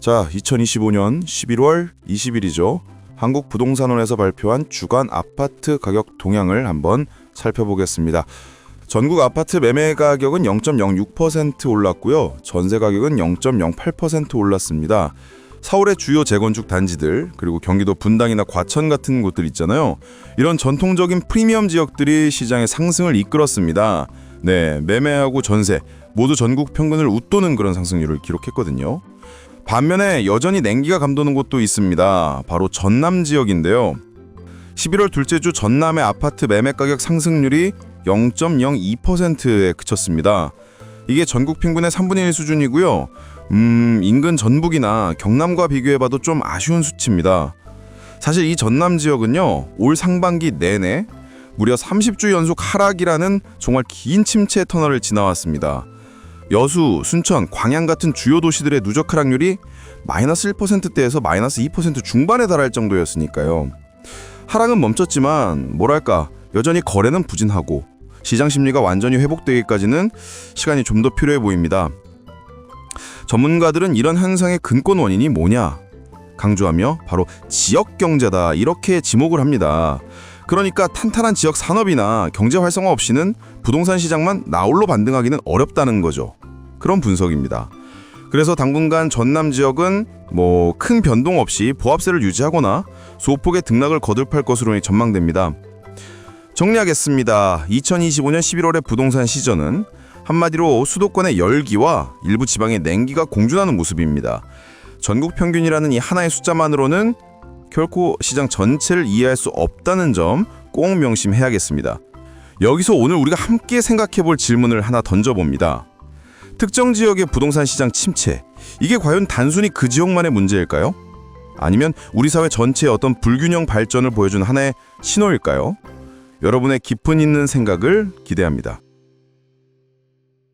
자, 2025년 11월 20일이죠. 한국 부동산원에서 발표한 주간 아파트 가격 동향을 한번 살펴보겠습니다. 전국 아파트 매매 가격은 0.06% 올랐고요. 전세 가격은 0.08% 올랐습니다. 서울의 주요 재건축 단지들 그리고 경기도 분당이나 과천 같은 곳들 있잖아요. 이런 전통적인 프리미엄 지역들이 시장의 상승을 이끌었습니다. 네, 매매하고 전세 모두 전국 평균을 웃도는 그런 상승률을 기록했거든요. 반면에 여전히 냉기가 감도는 곳도 있습니다. 바로 전남 지역인데요. 11월 둘째 주 전남의 아파트 매매 가격 상승률이 0.02%에 그쳤습니다. 이게 전국 평균의 3분의 1 수준이고요. 음, 인근 전북이나 경남과 비교해봐도 좀 아쉬운 수치입니다. 사실 이 전남 지역은요, 올 상반기 내내 무려 30주 연속 하락이라는 정말 긴 침체 터널을 지나왔습니다. 여수, 순천, 광양 같은 주요 도시들의 누적 하락률이 마이너스 1%대에서 마이너스 2% 중반에 달할 정도였으니까요. 하락은 멈췄지만 뭐랄까 여전히 거래는 부진하고 시장 심리가 완전히 회복되기까지는 시간이 좀 더 필요해 보입니다. 전문가들은 이런 현상의 근본 원인이 뭐냐 강조하며 바로 지역 경제다 이렇게 지목을 합니다. 그러니까 탄탄한 지역 산업이나 경제 활성화 없이는 부동산 시장만 나홀로 반등하기는 어렵다는 거죠. 그런 분석입니다. 그래서 당분간 전남 지역은 뭐 큰 변동 없이 보합세를 유지하거나 소폭의 등락을 거듭할 것으로 전망됩니다. 정리하겠습니다. 2025년 11월의 부동산 시전은 한마디로 수도권의 열기와 일부 지방의 냉기가 공존하는 모습입니다. 전국 평균이라는 이 하나의 숫자만으로는 결코 시장 전체를 이해할 수 없다는 점 꼭 명심해야겠습니다. 여기서 오늘 우리가 함께 생각해 볼 질문을 하나 던져봅니다. 특정 지역의 부동산 시장 침체, 이게 과연 단순히 그 지역만의 문제일까요? 아니면 우리 사회 전체의 어떤 불균형 발전을 보여준 하나의 신호일까요? 여러분의 깊은 있는 생각을 기대합니다.